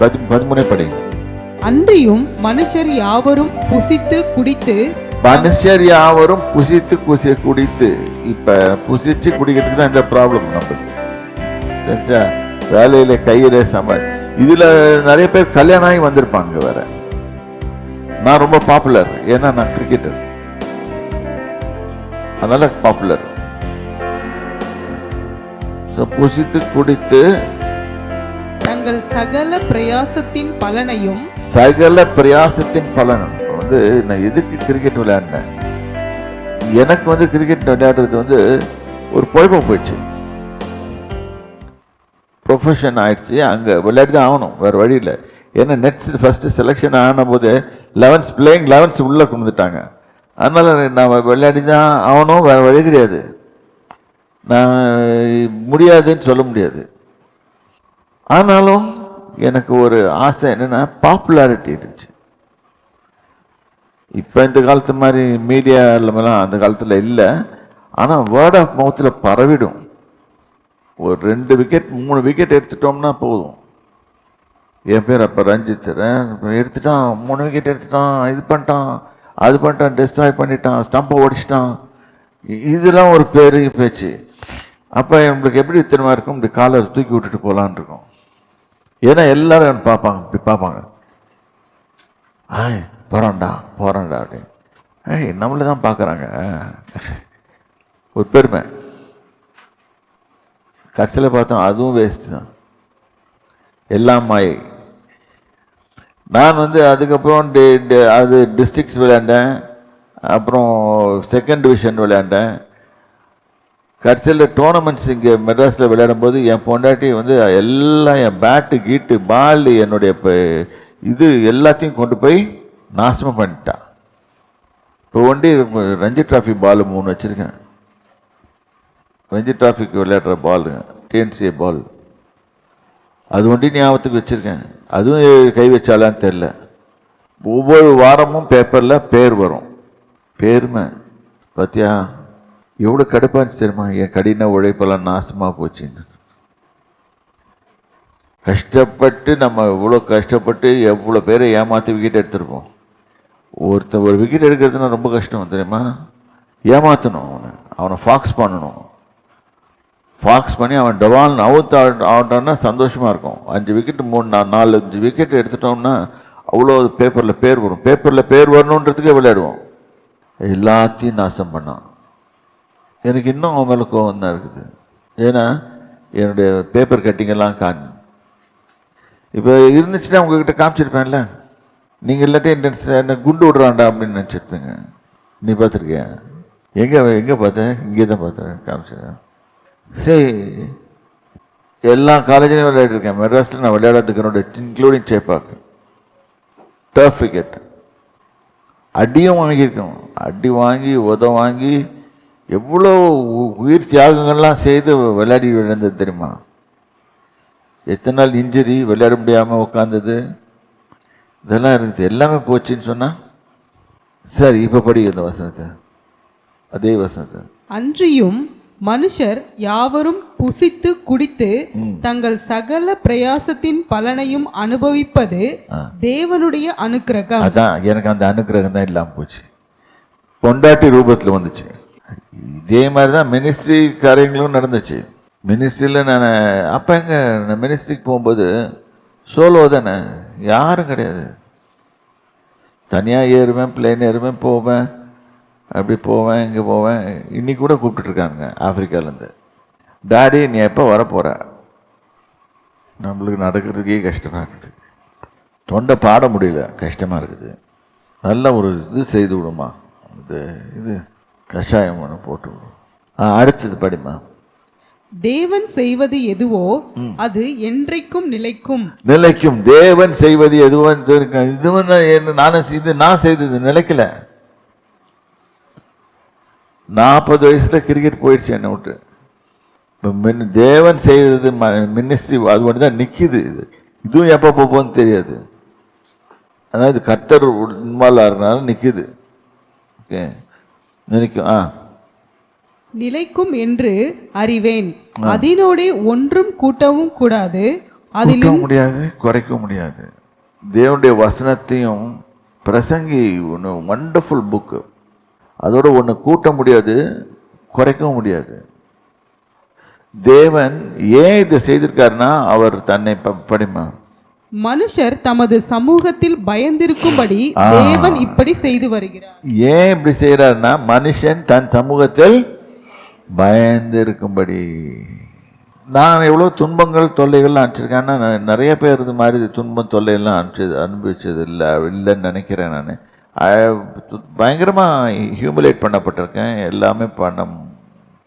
பதி பதிமூணே படி அன்றியும் மனுஷர் யாவரும் புசித்து குடித்து மனுஷர் யாவரும் புசித்து குசி குடித்து. இப்ப புசிச்சு குடிக்கிறதுக்கு தான் இந்த ப்ராப்ளம் நமக்கு. தெரிஞ்சா? வேலையில கையில சம இதுல நிறைய பேர் கல்யாணம் ஆகி வந்திருப்பாங்க வேற. நான் ரொம்ப பாப்புலர் ஏன்னா நான் கிரிக்கெட்டர் அதனால பாப்புலர் ஸோ புசித்து குடித்து தங்கள் சகல பிரயாசத்தின் பலனையும் சகல பிரயாசத்தின் பலனும். வந்து நான் எதுக்கு கிரிக்கெட் விளையாடினேன்? எனக்கு வந்து கிரிக்கெட் விளையாடுறது வந்து ஒரு பொழப்பம் போயிடுச்சு. ப்ரொஃபஷன் ஆயிடுச்சு. அங்கே விளையாடி தான் ஆகணும். வேறு வழி இல்லை. ஏன்னா நெட்ஸ் ஃபஸ்ட்டு செலெக்ஷன் ஆன போது லெவன்ஸ் பிளேயிங் லெவன்ஸ் உள்ளே கொண்டு வந்துட்டாங்க. அதனால் நான் விளையாடி தான் ஆகணும். வேறு வழி கிடையாது. நான் முடியாதுன்னு சொல்ல முடியாது. ஆனாலும் எனக்கு ஒரு ஆசை என்னென்னா பாப்புலாரிட்டி இருந்துச்சு. இப்போ இந்த காலத்து மாதிரி மீடியா இல்லாமலாம் அந்த காலத்தில் இல்லை. ஆனால் வேர்ட் ஆஃப் மவுத்தில் பரவிடும். ஒரு ரெண்டு விக்கெட் மூணு விக்கெட் எடுத்துட்டோம்னா போதும். என் பேர் அப்போ ரஞ்சித் எடுத்துட்டான் மூணு விக்கெட் எடுத்துட்டான் இது பண்ணிட்டான் அது பண்ணிட்டான் டிஸ்ட்ராய் பண்ணிட்டான் ஸ்டம்பை ஓடிச்சிட்டான். இதெல்லாம் ஒரு பெரிய பேச்சு. அப்போ நம்மளுக்கு எப்படி திரும்ப இருக்கும்? இப்படி காலை தூக்கி விட்டுட்டு போகலான் இருக்கோம். ஏன்னா எல்லாரும் பார்ப்பாங்க இப்படி பார்ப்பாங்க. ஆய் போகிறான்டா போகிறான்டா அப்படின்னு. ஏய் நம்மளை தான் பார்க்குறாங்க. ஒரு பெருமை. கடைசியில் பார்த்தோம் அதுவும் வேஸ்ட் தான். எல்லாம் மாயை. நான் வந்து அதுக்கப்புறம் டி- அது டிஸ்ட்ரிக்ஸ் விளையாண்டேன். அப்புறம் செகண்ட் டிவிஷன் விளையாண்டேன். கடைசியில் டோர்னமெண்ட்ஸ் இங்கே மெட்ராஸில் விளையாடும்போது என் பொண்டாட்டி வந்து எல்லாம் என் பேட்டு கீட்டு பால் என்னுடைய இப்போ இது எல்லாத்தையும் கொண்டு போய் நாசமாக பண்ணிட்டான் இப்போ ஒண்டி ரஞ்சி டிராஃபி பால் மூணு வச்சுருக்கேன். ரஞ்சி டிராஃபிக்கு விளையாடுற பாலுங்க டிஎன்சிஏ பால் அது ஒண்டி ஞாபகத்துக்கு வச்சுருக்கேன். அதுவும் கை வச்சாலான்னு தெரில ஒவ்வொரு வாரமும் பேப்பரில் பேர் வரும். பேருமை. பார்த்தியா எவ்வளோ கடுப்பாச்சு தெரியுமா? என் கடின உழைப்பெல்லாம் நாசமாக போச்சுன்னு. கஷ்டப்பட்டு நம்ம இவ்வளோ கஷ்டப்பட்டு எவ்வளோ பேரை ஏமாற்றி விக்கெட் எடுத்திருப்போம். ஒருத்தன் ஒரு விக்கெட் எடுக்கிறதுனா ரொம்ப கஷ்டம் தெரியுமா? ஏமாற்றணும் அவனை. அவனை ஃபாக்ஸ் பண்ணணும். ஃபாக்ஸ் பண்ணி அவன் டவால் அவுட் ஆகிட்டான்னா சந்தோஷமாக இருக்கும். அஞ்சு விக்கெட் மூணு நா நாலு அஞ்சு விக்கெட் எடுத்துட்டோம்னா அவ்வளோ பேப்பரில் பேர் வரும். பேப்பரில் பேர் வரணுன்றதுக்கே விளையாடுவோம். எல்லாத்தையும் நாசம் பண்ணான். எனக்கு இன்னும் அவன் மேலே கோவம் தான் இருக்குது. ஏன்னா என்னுடைய பேப்பர் கட்டிங்கெல்லாம் காணி இப்போ இருந்துச்சுன்னா உங்ககிட்ட காமிச்சிருப்பேன்ல. நீங்கள் இல்லாட்டி என்ன என்ன குண்டு விடுறான்டா அப்படின்னு நினச்சிருப்பீங்க. நீ பார்த்துருக்கியா? எங்கே எங்கே பார்த்தேன் இங்கே தான் பார்த்தேன் காமிச்சிருக்கேன். சரி. எல்லா காலேஜ்லையும் விளையாடிருக்கேன் மெட்ராஸில் நான் விளையாடுறதுக்கு என்னோட இன்க்ளூடிங் சேப்பாக்கு டர்ஃப் விக்கெட் அடியும் வாங்கியிருக்கோம். அடி வாங்கி உத வாங்கி எவ்வளோ உயிர் தியாகங்கள்லாம் செய்து விளையாடி விழுந்தது தெரியுமா? எத்தனை நாள் இன்ஜுரி விளையாட முடியாமல் உட்காந்தது இதெல்லாம் இருந்துச்சு. எல்லாமே போச்சுன்னு சொன்னால் சரி இப்போ படி இந்த வசனத்தை. அதே வசனத்தை. அன்றியும் மனுஷர் யாவரும் புசித்து குடித்து தங்கள் சகல பிரயாசத்தின் பலனையும் அனுபவிப்பது தேவனுடைய அனுக்கிரகம். அதான் எனக்கு அந்த அனுக்கிரகம் தான் இல்லாமல் போச்சு. பொண்டாட்டி ரூபத்தில் வந்துச்சு. இதே மாதிரி தான் மினிஸ்ட்ரி காரியங்களும் நடந்துச்சு. மினிஸ்ட்ரியில் நான் அப்போ எங்கே நான் மினிஸ்ட்ரிக்கு போகும்போது சோலோ தானே யாரும் கிடையாது. தனியாக ஏறுவேன் பிளேன் ஏறுவேன் போவேன் அப்படி போவேன் இங்கே போவேன். இன்னைக்கு கூட கூப்பிட்டுருக்காங்க ஆப்பிரிக்காலேருந்து. டாடி நீ எப்போ வரப்போகிற நம்மளுக்கு நடக்கிறதுக்கே கஷ்டமாக இருக்குது. தொண்டை பாட முடியல கஷ்டமாக இருக்குது. நல்ல ஒரு இது செய்து விடுமா? இது இது. கஷாயம் ஒன்று போட்டு அடுத்தது படிமா தேவன் செய்வது எதுவோ அது என்றைக்கும் நிலைக்கும். நிலைக்கும். தேவன் செய்வது எதுவும் இதுவும் நானும் செய்- இது நான் செய்தது நிலைக்கல. நாற்பது வயசுல கிரிக்கெட் போயிடுச்சு என்னை விட்டு. மின் தேவன் செய்வது மினிஸ்ட்ரி அது மட்டும் தான் நிற்கிது இது. இதுவும் எப்போ போகும்னு தெரியாது. ஆனால் இது கர்த்தர் ஆகிறதுனால நிற்கிது ஓகே? நினைக்கும் ஆ. நிலைக்கும் என்று அறிவேன். அதனோடே ஒன்றும் கூட்டவும் கூடாது. கூட்டவும் முடியாது குறைக்கவும் முடியாது. தேவனுடைய வசனத்தையும் பிரசங்கி ஒன்று வண்டர்ஃபுல் புக்கு அதோட ஒன்று கூட்ட முடியாது குறைக்கவும் முடியாது. தேவன் ஏன் இதை செய்திருக்காருன்னா அவர் தன்னை ப- படிமா மனுஷர் தமது சமூகத்தில் பயந்திருக்கும்படி தேவன் இப்படி செய்து வருகிறார். ஏன் இப்படி செய்கிறாருன்னா மனுஷன் தன் சமூகத்தில் பயந்து இருக்கும்படி நான் எவ்வளோ துன்பங்கள் தொல்லைகள்லாம் அனுப்பிச்சிருக்கேன். ஆனா, நான் நிறைய பேர் இது மாதிரி துன்பம் தொல்லையெல்லாம் அனுப்பிச்சது அனுபவிச்சது இல்லை இல்லைன்னு நினைக்கிறேன் நான். பயங்கரமாக ஹியூமிலேட் பண்ணப்பட்டிருக்கேன். எல்லாமே பண்ண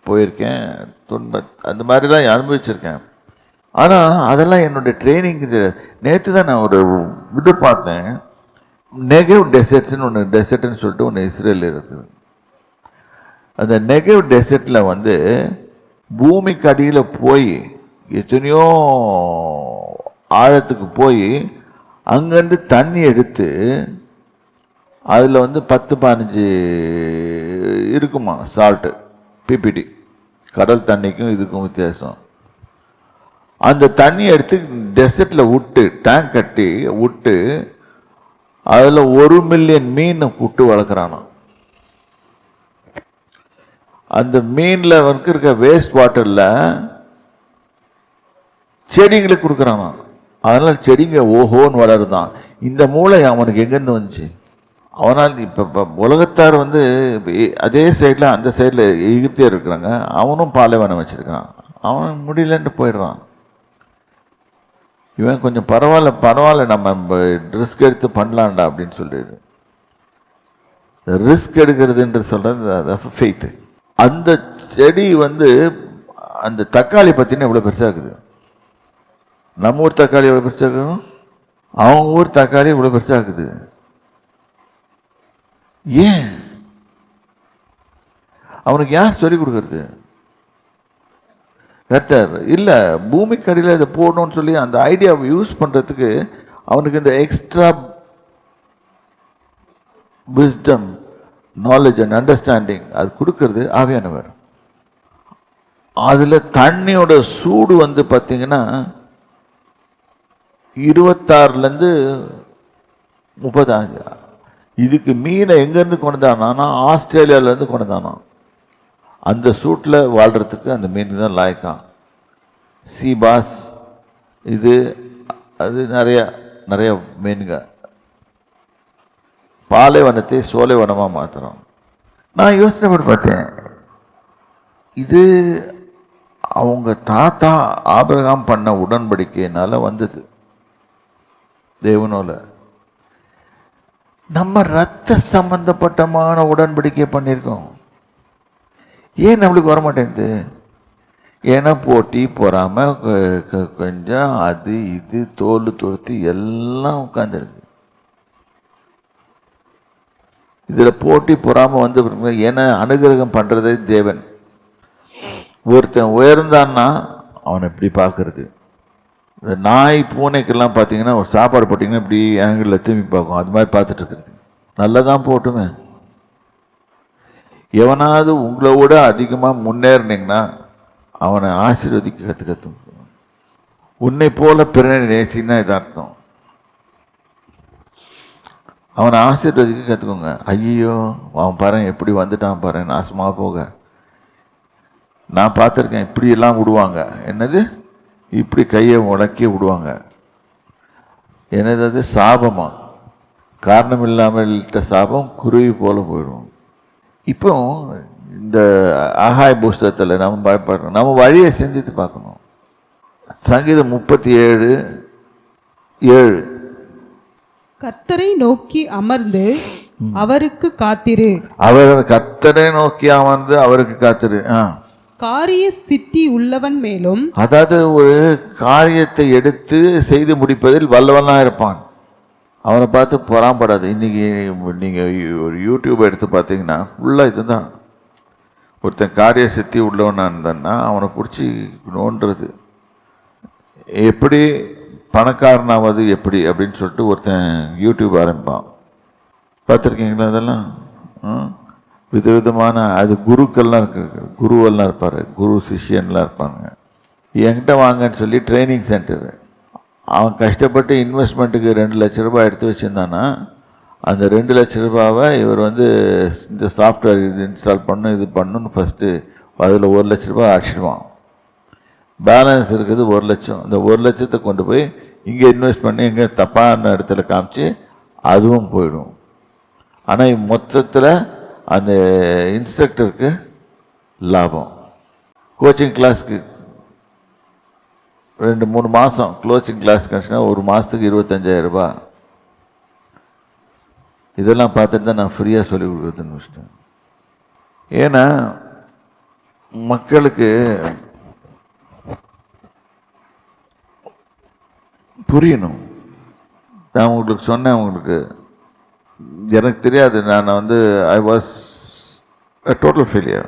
போயிருக்கேன். துன்ப அந்த மாதிரிலாம் அனுபவிச்சிருக்கேன். ஆனால் அதெல்லாம் என்னுடைய ட்ரைனிங் நேற்று தான் நான் ஒரு இது பார்த்தேன். நெகவ் டெசர்ட்ஸ்னு ஒன்று டெசர்ட்னு சொல்லிட்டு ஒன்று இஸ்ரேல் இருக்குது. அந்த நெகவ் டெசர்ட்டில் வந்து பூமிக்கு அடியில் போய் எத்தனையோ ஆழத்துக்கு போய் அங்கேருந்து தண்ணி எடுத்து அதில் வந்து பத்து பதினஞ்சு இருக்குமா சால்ட்டு பிபிடி கடல் தண்ணிக்கும் இதுக்கும் வித்தியாசம். அந்த தண்ணி எடுத்து டெசர்ட்டில் விட்டு டேங்க் கட்டி விட்டு அதில் ஒரு மில்லியன் மீன் விட்டு வளர்க்குறானாம் அந்த மீனில் வந்து இருக்க வேஸ்ட் வாட்டரில் செடிங்களுக்கு கொடுக்குறானாம் அதனால் செடிங்க ஓஹோன்னு வளருதான். இந்த மூளை அவனுக்கு எங்கேருந்து வந்துச்சு? அவனால் இப்போ உலகத்தார் வந்து அதே சைடில் அந்த சைடில் எகிப்தியர் இருக்கிறாங்க. அவனும் பாலைவனம் வச்சுருக்கான் அவன் முடியலன்ட்டு போயிடுறான். இவன் கொஞ்சம் பரவாயில்ல பரவாயில்ல நம்ம ரிஸ்க் எடுத்து பண்ணலான்டா அப்படின்னு சொல்லிடுது ரிஸ்க் எடுக்கிறதுன்ற சொல்கிறது ஃபெய்த்து அந்த செடி வந்து அந்த தக்காளி பார்த்தீங்கன்னா இவ்வளோ பெருசாக இருக்குது. நம்ம ஊர் தக்காளி எவ்வளோ பெருசாக இருக்கும் அவங்க ஊர் தக்காளி இவ்வளோ பெருசாக இருக்குது. ஏன்? அவனுக்கு யார் சொல்லிக் கொடுக்குறது? கர்த்தர் இல்லை பூமிக்கு அடியில் இதை போடணும்னு சொல்லி அந்த ஐடியாவை யூஸ் பண்ணுறதுக்கு அவனுக்கு இந்த extra wisdom knowledge and understanding அது கொடுக்கறது ஆவியானவர். அதில் தண்ணியோட சூடு வந்து பார்த்தீங்கன்னா இருபத்தாறுலேருந்து முப்பத்தாஞ்சு இதுக்கு மீனை எங்கேருந்து கொண்டானா ஆஸ்திரேலியாவிலேருந்து கொண்டானா அந்த சூட்டில் வாழ்கிறதுக்கு அந்த மீன் தான் லாய்க்கான் சீபாஸ் இது அது நிறையா நிறைய மீனுங்க பாலைவனத்தை சோலைவனமாக மாற்றுறோம் நான் யோசனை பண்ணி பார்த்தேன். இது அவங்க தாத்தா ஆபிரகாம் பண்ண உடன்படிக்கையினால் வந்தது. தேவனோல. நம்ம ரத்த சம்பந்தப்பட்டமான உடன்படிக்கை பண்ணியிருக்கோம். ஏன் நம்மளுக்கு வர மாட்டேங்குது ஏன்னா போட்டி பொறாமல் கொஞ்சம் அது இது தோல் தொடுத்து எல்லாம் உட்காந்துருக்கு இதில் போட்டி பொறாமல் வந்து ஏன்னா அனுகிரகம் பண்ணுறதே தேவன். ஒருத்தன் உயர்ந்தான்னா அவனை இப்படி பார்க்கறது? இந்த நாய் பூனைக்கெல்லாம் பார்த்தீங்கன்னா ஒரு சாப்பாடு போட்டிங்கன்னா இப்படி ஆங்கிளில் திரும்பி பார்க்கும். அது மாதிரி பார்த்துட்டு இருக்கிறது. நல்லதான் போட்டுமே. எவனாவது உங்களை விட அதிகமாக முன்னேறினீங்கன்னா அவனை ஆசீர்வதிக்க கற்று உன்னை போல பிறனை நேசின்னா இது அர்த்தம். அவனை ஆசீர்வதிக்க கற்றுக்கோங்க ஐயோ அவன் பாரு எப்படி வந்துட்டான் பாரு நாசமாக போக. நான் பார்த்துருக்கேன் இப்படியெல்லாம் விடுவாங்க. என்னது? இப்படி கையை முடக்கி விடுவாங்க. என்னது அது? சாபமாக காரணம் இல்லாமல் சாபம் குருவி போல போயிடும். இப்போ இந்த ஆகாய புஸ்தகத்தில் நம்ம பயப்படுறோம் நம்ம வழியை சிந்தித்து பார்க்கணும். சங்கீதம் முப்பத்தி ஏழு. ஏழு கர்த்தரை நோக்கி அமர்ந்து அவருக்கு காத்திரு. அவர் கத்தரை நோக்கி அமர்ந்து அவருக்கு காத்திரு. காரிய சித்தி உள்ளவன் மேலும் அதாவது ஒரு காரியத்தை எடுத்து செய்து முடிப்பதில் வல்லவனா இருப்பான் அவனை பார்த்து பொறாம்படாது இன்றைக்கி நீங்கள் ஒரு யூடியூப் எடுத்து பார்த்தீங்கன்னா ஃபுல்லாக இதுதான். ஒருத்தன் காரிய சித்தி உள்ளவனாக இருந்தான்னா அவனை பிடிச்சி நோன்றது எப்படி பணக்காரனாவது எப்படி அப்படின்னு சொல்லிட்டு ஒருத்தன் யூடியூப் ஆரம்பிப்பான். பார்த்துருக்கீங்களா அதெல்லாம்? ம்? விதவிதமான அது குருக்கள்லாம் இருக்கு குருவெல்லாம் இருப்பார். குரு சிஷ்யன்லாம் இருப்பாங்க. என்கிட்ட வாங்கன்னு சொல்லி ட்ரைனிங் சென்டரு அவன் கஷ்டப்பட்டு இன்வெஸ்ட்மெண்ட்டுக்கு ரெண்டு லட்ச ரூபாய் எடுத்து வச்சுருந்தான்னா அந்த ரெண்டு லட்ச ரூபாவை இவர் வந்து இந்த சாஃப்ட்வேர் இது இன்ஸ்டால் பண்ணும் இது பண்ணுன்னு ஃபஸ்ட்டு அதில் ஒரு லட்ச ரூபாய் அடிச்சிடுவான் பேலன்ஸ் இருக்குது ஒரு லட்சம். இந்த ஒரு லட்சத்தை கொண்டு போய் இங்கே இன்வெஸ்ட் பண்ணி இங்கே தப்பான இடத்துல காமிச்சு அதுவும் போயிடும். ஆனால் மொத்தத்தில் அந்த இன்ஸ்ட்ரக்டருக்கு லாபம். கோச்சிங் கிளாஸ்க்கு ரெண்டு மூணு மாதம் க்ளோசிங் கிளாஸ் கிடச்சுன்னா ஒரு மாதத்துக்கு இருபத்தஞ்சாயிரம் ரூபா இதெல்லாம் பார்த்துட்டு தான் நான் ஃப்ரீயாக சொல்லி கொடுக்குறதுன்னு வச்சிட்டேன். ஏன்னா மக்களுக்கு புரியணும். நான் உங்களுக்கு சொன்னேன் உங்களுக்கு எனக்கு தெரியாது. நான் வந்து ஐ வாஸ் டோட்டல் ஃபெயிலியர்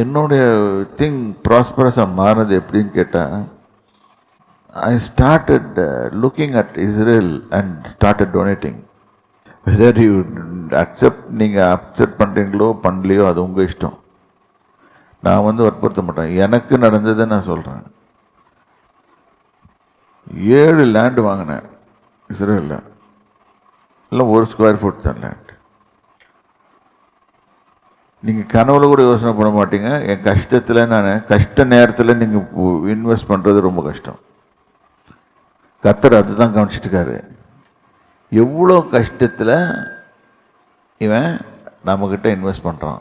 என்னுடைய திங் ப்ராஸ்பரஸாக மாறினது எப்படின்னு கேட்டால் I started looking at Israel and started donating whether you accept நீங்கள் அக்செப்ட் பண்ணுறீங்களோ பண்ணலையோ அது உங்கள் இஷ்டம். நான் வந்து வற்புறுத்த மாட்டேன். எனக்கு நடந்ததை நான் சொல்கிறேன் ஏழு லேண்டு வாங்கினேன் இஸ்ரேலில் இல்லை ஒரு ஸ்கொயர் ஃபுட் தான் லேண்ட் நீங்கள் கனவுல கூட யோசனை பண்ண மாட்டீங்க. என் கஷ்டத்தில் நான் கஷ்ட நேரத்தில் நீங்கள் இன்வெஸ்ட் பண்ணுறது ரொம்ப கஷ்டம். கத்தர் அதுதான் தான் இருக்காரு எவ்வளோ கஷ்டத்தில் இவன் நம்மக்கிட்ட இன்வெஸ்ட் பண்ணுறான்